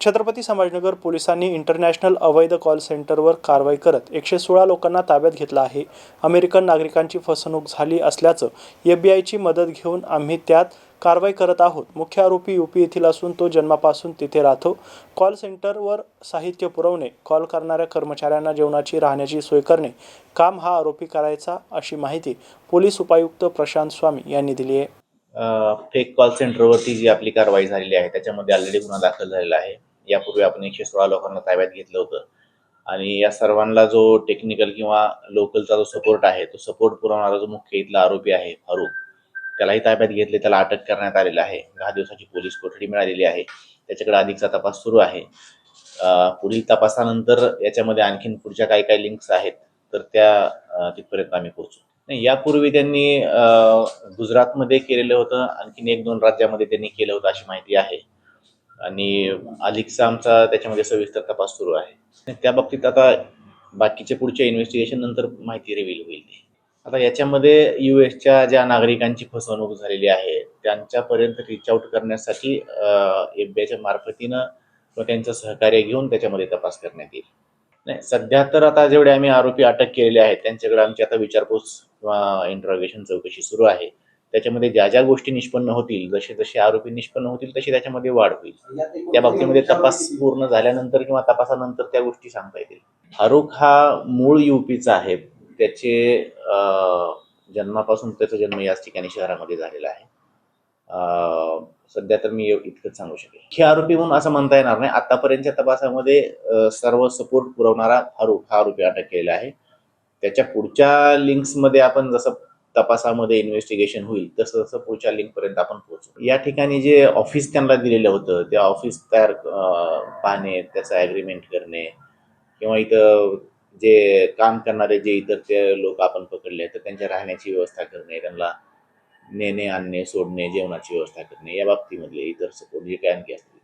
छत्रपती संभाजीनगर पोलिसांनी इंटरनॅशनल अवैध कॉल सेंटरवर कारवाई करत एकशे सोळा लोकांना ताब्यात घेतलं आहे. अमेरिकन नागरिकांची फसवणूक झाली असल्याचं एफ बी आयची मदत घेऊन आम्ही त्यात कारवाई करत आहोत. मुख्य आरोपी यूपी येथील असून तो जन्मापासून तिथे राहतो. कॉल सेंटरवर साहित्य पुरवणे कॉल करणाऱ्या कर्मचाऱ्यांना जेवणाची राहण्याची सोय करणे काम हा आरोपी करायचा अशी माहिती पोलीस उपायुक्त प्रशांत स्वामी यांनी दिली आहे. फेक कॉल सेंटरवरती जी आपली कारवाई झालेली आहे त्याच्यामध्ये ऑलरेडी गुन्हा दाखल झालेला आहे. यापूर्वी आपण एकशे सोळा लोकांना ताब्यात घेतलं होतं. आणि या सर्वांना जो टेक्निकल किंवा लोकलचा जो सपोर्ट आहे तो सपोर्ट पुरवणारा जो मुख्य इथला आरोपी आहे फारूक त्यालाही ताब्यात घेतले त्याला अटक करण्यात आलेला आहे. दहा दिवसाची पोलीस कोठडी मिळालेली आहे. त्याच्याकडे अधिकचा तपास सुरू आहे. पुढील तपासानंतर याच्यामध्ये आणखीन पुढच्या काही काही लिंक्स आहेत तर त्या तिथपर्यंत आम्ही पोहोचू. नाही यापूर्वी त्यांनी गुजरातमध्ये केलेलं होतं. आणखीन एक दोन राज्यामध्ये त्यांनी केलं होतं अशी माहिती आहे. आणि अलिकचा आमचा त्याच्यामध्ये सविस्तर तपास सुरू आहे. त्या बाबतीत आता बाकीच्या पुढच्या इन्व्हेस्टिगेशन नंतर माहिती रिव्हील होईल ती. आता याच्यामध्ये यू एसच्या ज्या नागरिकांची फसवणूक झालेली आहे त्यांच्यापर्यंत रिच आउट करण्यासाठी एफ बी आयच्या मार्फतीनं किंवा त्यांचं सहकार्य घेऊन त्याच्यामध्ये तपास करण्यात येईल. नाही सध्या तर आता जेवढे आम्ही आरोपी अटक केलेले आहेत त्यांच्याकडे आमची आता विचारपूस किंवा इंटरॉगेशन चौकशी सुरू आहे. त्याच्यामध्ये ज्या ज्या गोष्टी निष्पन्न होतील जसे जसे आरोपी निष्पन्न होतील तशी त्याच्यामध्ये वाढ होईल. त्या बाबतीमध्ये तपास पूर्ण झाल्यानंतर किंवा तपासानंतर त्या गोष्टी सांगता येतील. फारुख हा मूळ युपीचा आहे. त्याचे जन्मापासून त्याचा जन्म याच ठिकाणी शहरामध्ये झालेला आहे. सध्या तर मी इतकंच सांगू शकेल हे आरोपी म्हणून असं म्हणता येणार नाही. आतापर्यंतच्या तपासामध्ये सर्व सपोर्ट पुरवणारा फारुख हा आरोपी अटक केलेला आहे. त्याच्या पुढच्या लिंक्समध्ये आपण जसं तपासामध्ये इन्व्हेस्टिगेशन होईल तसं तसं पुढच्या लिंकपर्यंत आपण पोहोचू. या ठिकाणी जे ऑफिस त्यांना दिलेलं होतं ते ऑफिस तयार पाहणे त्याचं ॲग्रीमेंट करणे किंवा इथं जे काम करणारे जे इतर ते लोक आपण पकडले तर त्यांच्या राहण्याची व्यवस्था करणे त्यांना नेणे आणणे सोडणे जेवणाची व्यवस्था करणे या बाबतीमधले इतर सपोर्ट जे काय आणखी असतील.